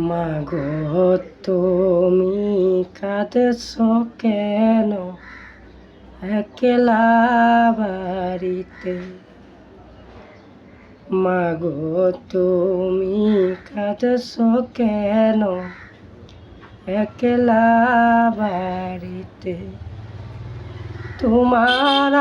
মাগো, তুমি কাঁদছ কেন? একলা বাড়িতে। মাগো, তুমি কাঁদছ কেন? একলা বাড়িতে। তোমার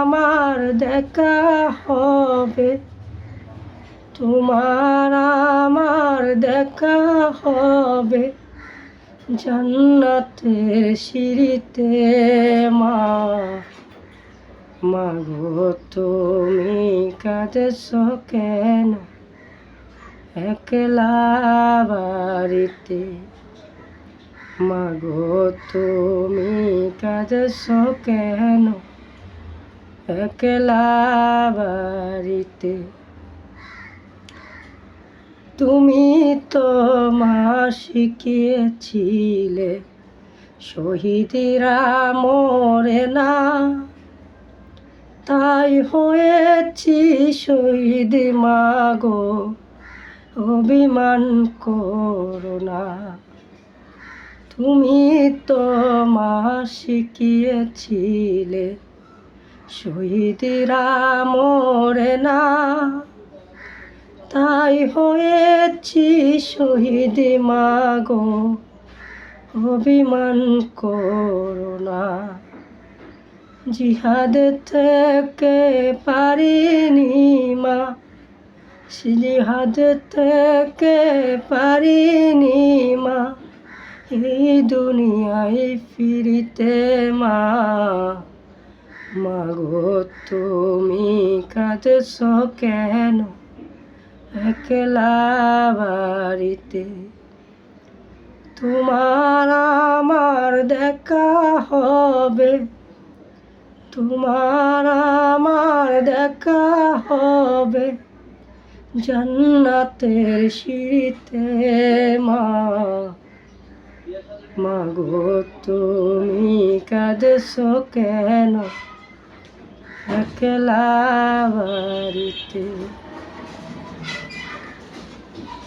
আমার দেখা হবে। তোমার আমার দেখা হবে। জান্নাতের সিঁড়িতে মা। মাগো, তুমি কাঁদেছ কেন? একলা বাড়িতে। মাগো, তুমি কাঁদেছ কেন? একলা বাড়িতে। তুমি তো মা শিখিয়েছিলে শহীদিরা মরে না। তাই হয়েছি শহীদ মাগো, অভিমান করো না। তুমি তো মা শিখিয়েছিলে শহীদিরা মরে না। তাই হয়েছি শহীদ মাগো। অভিমান করো না। জিহাদ থেকে পারিনি মা। জিহাদ থেকে পারিনি মা। এই দুনিয়ায় ফিরিতে মা। মাগো, তুমি কাঁদছ কেন? একলা বাড়িতে। তোমার আমার দেখা হবে। তোমার আমার দেখা হবে। জান্নাতের সিঁড়িতে মা। মাগো, তুমি কাঁদছ কেন? একলা বাড়িতে।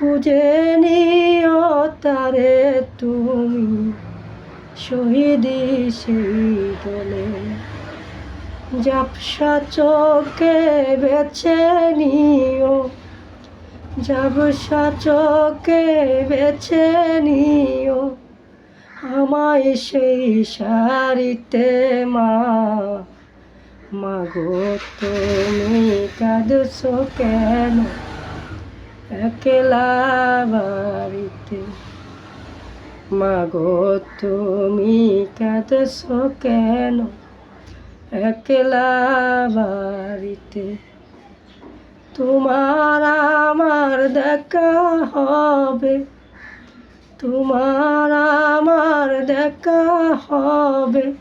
খুঁজে নিও তারে তুমি, শহীদ সেই দলে। জাপসা চোখে বেছে নিও জাবসা চোখে বেছে নিও, আমায় সেই শাড়িতে মা। মাগো, তুমি কাঁদছ কেন? একলা বাড়িতে মাগো, তুমি কাঁদছ কেন? একলা বাড়িতে তোমার আমার দেখা হবে। তোমার আমার দেখা হবে।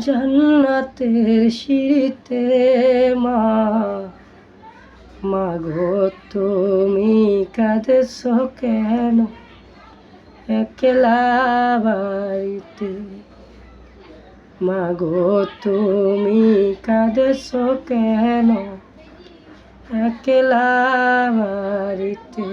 জান্নাতের সিঁড়িতে মা মাগো তুমি কাঁদছ কেন? একলা বাড়িতে। মাগো তুমি কাঁদছ কেন? একলা বাড়িতে।